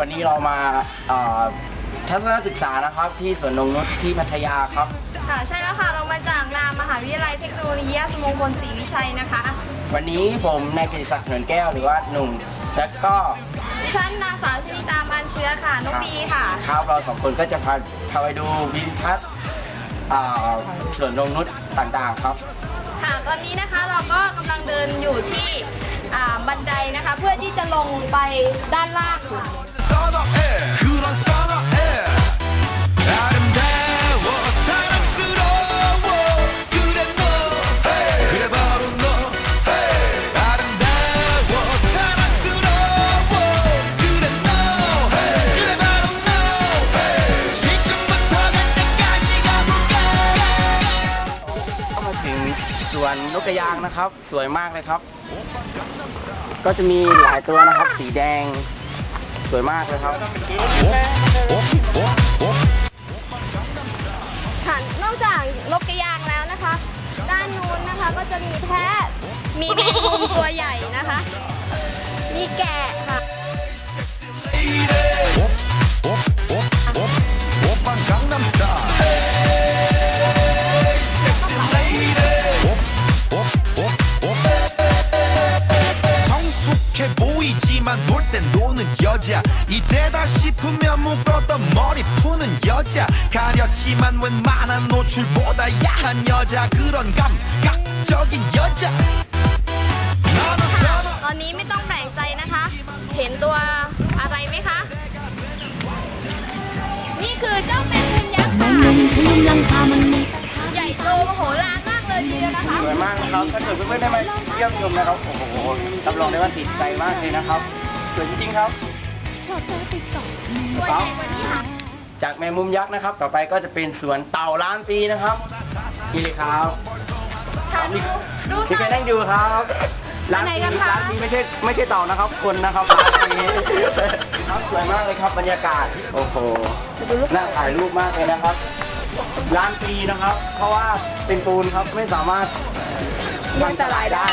วันนี้เรามาเอ่อทัศนศึกษานะครับที่สวนนงนุชที่พัทยาครับ ค่ะใช่แล้วค่ะเรามาจากรามมหาวิทยาลัยเทคโนโลยีราชมงคลศรีวิชัยนะคะ วันนี้ผมนายกิติศักดิ์เหนือนแก้วหรือว่าหนุ่ม แล้วก็ดิฉันนางสาวชนิตามันเชื้อค่ะน้องบีค่ะ ครับเราสองคนก็จะพาพาไปดูวิวทัศน์อ่าสวนนงนุชต่างๆครับ ค่ะตอนนี้นะคะเราก็กำลังเดินอยู่ที่อ่าบันไดนะคะ เพื่อที่จะลงไปด้านล่างค่ะ วนนกกระยางนะครับ สวยมากเลยครับ ก็จะมีหลายตัวนะครับ สีแดง สวยมากเลยครับ ค่ะนอกจากนกกระยางแล้วนะคะ ด้านนู้นนะคะก็จะมีแพะมีแมงมุมตัวใหญ่นะคะ มีแกะค่ะ 이지만 놀 땐 노는 여자 이때다 싶으면 묶었던 머리 푸는 여자 가렸지만 웬만한 노출보다 야한 여자 그런 감각적인 여자 나는 ค่ะ 선어 ตอนนี้ไม่ต้องแปลกใจนะคะ เห็นตัวอะไรไหมคะ นี่คือเจ้าเป็นทุนยักษ์ มอ ค่ะ งลงพื้นหลังคามันมี มากนะครับถ้าเกิดเพื่อนๆได้มาเยี่ยมชมนะครับโอ้โหรับรองได้ว่าติดใจมากเลยนะครับสวยจริงๆครับตัวใหญ่กว่านี้ค่ะจากแมงมุมยักษ์นะครับ ต่อไปก็จะเป็นสวนเต่าล้านปีนะครับนี่เลยครับค่ะดูดูที่แกค่ะนั่งดูครับร้านไหนปีกันคะร้านปีไม่ใช่ไม่ใช่เต่านะครับ คนนะครับร้านปีครับสวยมากเลยครับบรรยากาศโอ้โหน่าถ่ายรูปมากเลยนะครับ ร้านปีนะครับ เพราะว่าเป็นปูนครับไม่สามารถ มันจสลายได้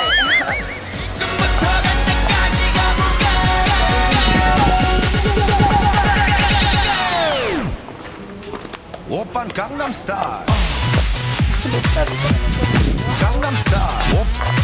โอปันกังนัมสตาร์กังนัมสตาร์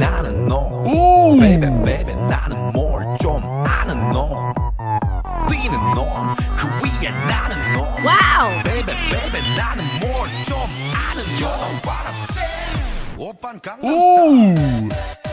나는 너. baby baby 나는 뭘 좀 아는 너. 뛰는 너그 위에 나는 너 와우! Baby baby 나는 뭘 좀 아는 너 What I'm saying. 오빤 강남 스타